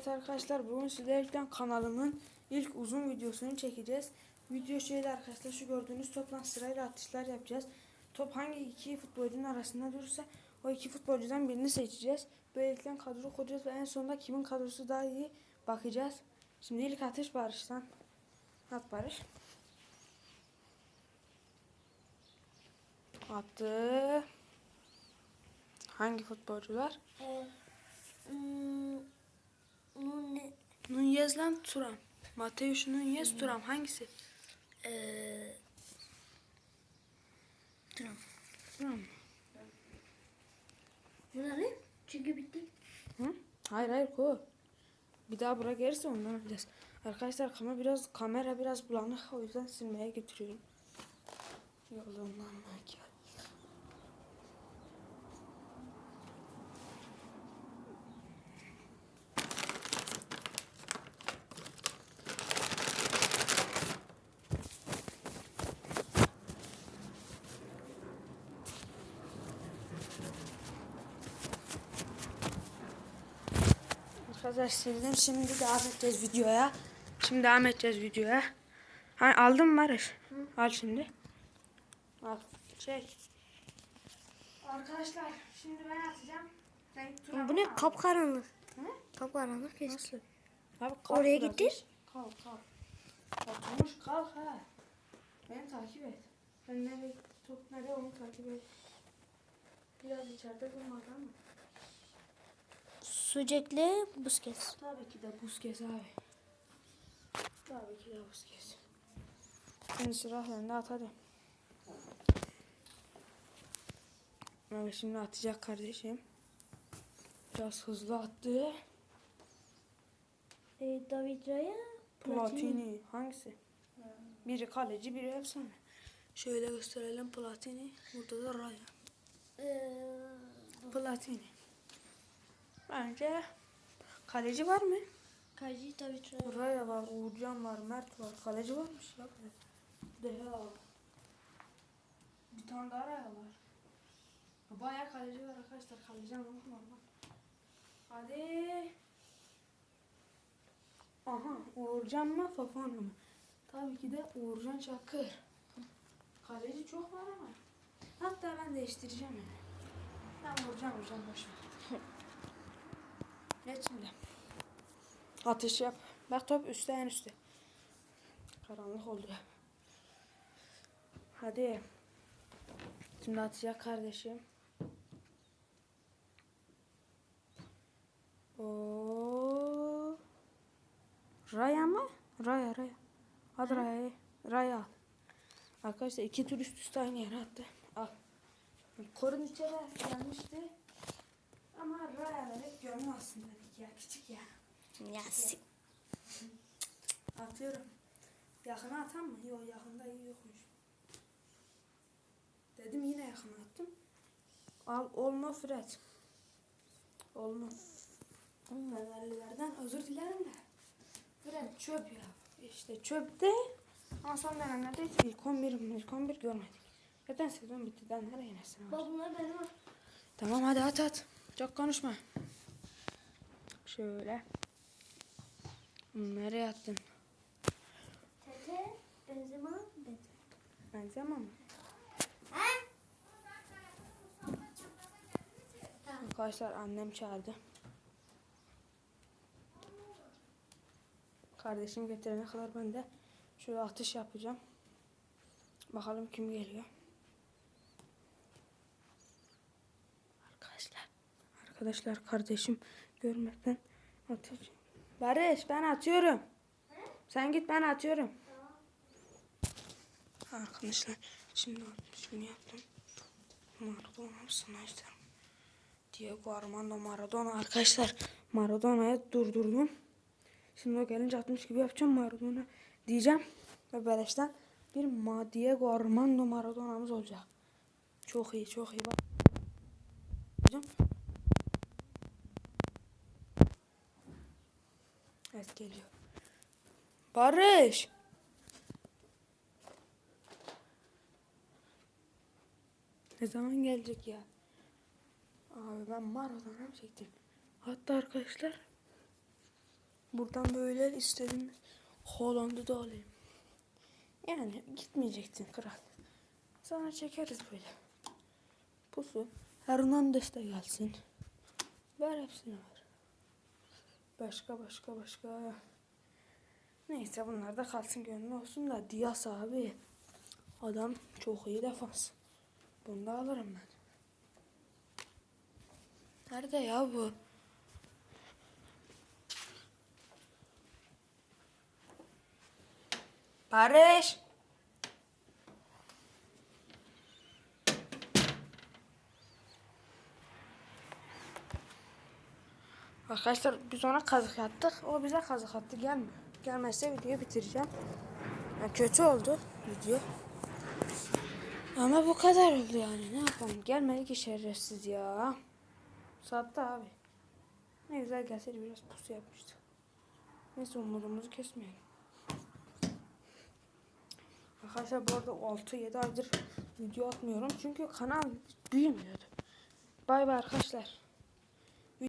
Evet arkadaşlar bugün sizlerle kanalımın ilk uzun videosunu çekeceğiz. Video şöyle arkadaşlar şu gördüğünüz topla sırayla atışlar yapacağız. Top hangi iki futbolcunun arasında durursa o iki futbolcudan birini seçeceğiz. Böylelikle kadro kuracağız ve en sonunda kimin kadrosu daha iyi bakacağız. Şimdi ilk atış Barış'tan. At Barış. Attı. Hangi futbolcular? Ee, hmm, Nune, Nunez lan Turam. Mateus Nunez Turam hangisi? ee, Tamam. Turam. Bu ne? Çünkü bitti. Hı? Hayır hayır ko. Bir daha bura gelirse ondan alacağız. Arkadaşlar kamera biraz kamera biraz bulanık o yüzden silmeye getiriyorum. Yolundan gel. Arkadaşlar sildim şimdi devam edeceğiz videoya. Şimdi devam edeceğiz videoya. Hani aldın mı Barış? Al şimdi. Al. Çek. Arkadaşlar şimdi ben atacağım. Turan Bu ne? al. Kapkaranlık. Hı? Kapkaranlık keşke. Nasıl? Abi kalk Oraya gittir. Kalk kalk. Oturmuş kalk ha. Beni takip et. Ben nereye top nereye onu takip et. Biraz içeride durmadan ama. Sucekli Busquets. Tabii ki de Busquets abi. Tabii ki de Busquets. Şimdi sıra sende at hadi. Evet şimdi atacak kardeşim. Biraz hızlı attı. Ee, David Raya. Platini. Hangisi? Biri kaleci biri efsane. Şöyle gösterelim Platini. Burada da Raya. Ee, Platini. Bence kaleci var mı? Kaji David Raya. Raya var, Uğurcan var, Mert var. Kaleci varmış ya. Deha var. Bir tane daha Raya var. Bayağı kaleci var arkadaşlar. Kaleci ama normal. Hadi. Aha Uğurcan mı Fafana mı? Tabii ki de Uğurcan Çakır. Kaleci çok var ama. Hatta ben değiştireceğim yani. Ben vuracağım vuracağım boş ver. Geç şimdi. Atış yap. Bak top üstte en üstte. Karanlık oldu. Hadi. Şimdi atacak kardeşim. Oo. Raya mı? Raya Raya. Hadi Raya. Raya al. Arkadaşlar iki tur üst üste aynı yere attı. Al. Korun içeri gelmişti. Ama Raya verip görmezsin dedik ya. Küçük ya. Yasi. Atıyorum. Yakına atan mı? Yok yakında iyi yokmuş. Dedim yine yakına attım. Al olma Fred. Olma. Fenerlilerden özür dilerim de. Fred çöp ya. İşte çöpte. Ama son dönemlerde hiç ilk 11, ilk 11 görmedik. Zaten sezon bitti. Daha nereye inersin? Bak bunlar benim. Tamam hadi at at. Çok konuşma. Şöyle. Nereye attın? Tete. Benzema. Benzema. Benzema mı? Arkadaşlar annem çağırdı. Kardeşim getirene kadar ben de şöyle atış yapacağım. Bakalım kim geliyor. Arkadaşlar. Arkadaşlar kardeşim görmeden atacağım. Barış ben atıyorum. Sen git ben atıyorum. Arkadaşlar şimdi şimdi yaptım. Maradona sniper. Diego Armando Maradona arkadaşlar Maradona'yı durdurdum. Şimdi o gelince atmış gibi yapacağım Maradona diyeceğim. Ve beleşten bir Diego Armando Maradona'mız olacak. Çok iyi çok iyi bak. Diyeceğim. Evet geliyor. Barış. Ne zaman gelecek ya? Abi ben Maradona çektim. Hatta arkadaşlar Buradan böyle istedim. Hollanda'da alayım. Yani gitmeyecektin kral. Sana çekeriz böyle. Pusu. Hernandez de gelsin. Ver hepsini ver. Başka başka başka. Neyse bunlar da kalsın gönlü olsun da Diaz abi. Adam çok iyi defans. Bunu da alırım ben. Nerede ya bu? Barış. Arkadaşlar biz ona kazık attık. O bize kazık attı. Gelmiyor. Gelmezse videoyu bitireceğim. Yani kötü oldu video. Ama bu kadar oldu yani. Ne yapalım? Gelmedi ki şerefsiz ya. Sattı abi. Ne güzel gelseydi biraz pusu yapmıştı. Neyse umudumuzu kesmeyelim. Arkadaşlar bu arada 6-7 aydır video atmıyorum. Çünkü kanal büyümüyordu. Bay bay arkadaşlar.